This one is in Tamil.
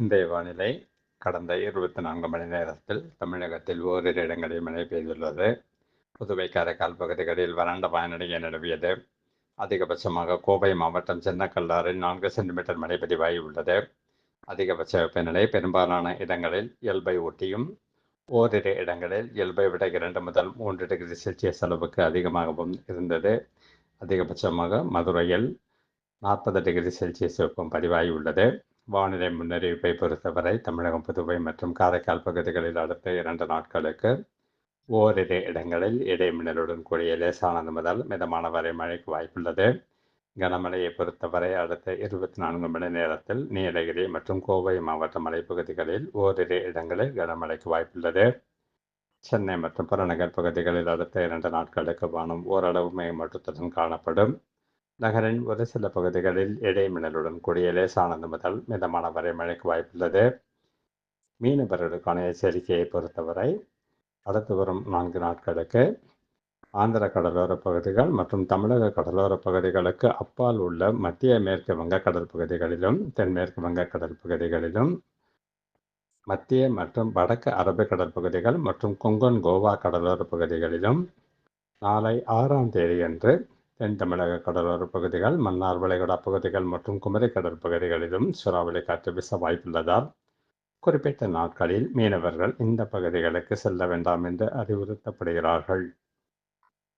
இன்றைய வானிலை கடந்த இருபத்தி நான்கு மணி நேரத்தில் தமிழகத்தில் ஓரிரு இடங்களில் மழை பெய்துள்ளது. புதுவை காரைக்கால் பகுதிகளில் வறண்ட வானிலையை நிலவியது. அதிகபட்சமாக கோவை மாவட்டம் சின்னக்கல்லாறில் நான்கு சென்டிமீட்டர் மழை பதிவாகி உள்ளது. அதிகபட்ச வெப்பநிலை பெரும்பாலான இடங்களில் இயல்பை ஒட்டியும் ஓரிரு இடங்களில் இயல்பை விட இரண்டு முதல் மூன்று டிகிரி செல்சியஸ் அளவுக்கு அதிகமாகவும் இருந்தது. அதிகபட்சமாக மதுரையில் நாற்பது டிகிரி செல்சியஸ் வெப்பம் பதிவாகி உள்ளது. வானிலை முன்னறிவிப்பை பொறுத்தவரை தமிழகம் புதுவை மற்றும் காரைக்கால் பகுதிகளில் அடுத்த இரண்டு நாட்களுக்கு ஓரிரு இடங்களில் இடைமின்னலுடன் கூடிய லேசானது முதல் மிதமான வரை மழைக்கு வாய்ப்புள்ளது. கனமழையை பொறுத்தவரை அடுத்த இருபத்தி நான்கு மணி நேரத்தில் நீலகிரி மற்றும் கோவை மாவட்ட மலைப்பகுதிகளில் ஓரிரு இடங்களில் கனமழைக்கு வாய்ப்புள்ளது. சென்னை மற்றும் புறநகர் பகுதிகளில் அடுத்த இரண்டு நாட்களுக்கு வானம் ஓரளவு மேம்பட்டுத்துடன் காணப்படும். நகரின் ஒரு சில பகுதிகளில் இடைமின்னலுடன் கூடிய லேசானது முதல் மிதமான வரை மழைக்கு வாய்ப்புள்ளது. மீனவர்களுக்கான எச்சரிக்கையை பொறுத்தவரை அடுத்து வரும் நான்கு நாட்களுக்கு ஆந்திர கடலோர பகுதிகள் மற்றும் தமிழக கடலோர பகுதிகளுக்கு அப்பால் உள்ள மத்திய மேற்கு வங்கக்கடல் பகுதிகளிலும் தென்மேற்கு வங்கக்கடல் பகுதிகளிலும் மத்திய மற்றும் வடக்கு அரபிக்கடல் பகுதிகள் மற்றும் கொங்கன் கோவா கடலோர பகுதிகளிலும் நாளை ஆறாம் தேதியன்று தென் தமிழக கடலோர பகுதிகள் மன்னார் வளைகுடா பகுதிகள் மற்றும் குமரி கடற்பகுதிகளிலும் பகுதிகளிலும் காற்று வீச வாய்ப்புள்ளதால் குறிப்பிட்ட நாட்களில் மீனவர்கள் இந்த பகுதிகளுக்கு செல்ல வேண்டாம் என்று அறிவுறுத்தப்படுகிறார்கள்.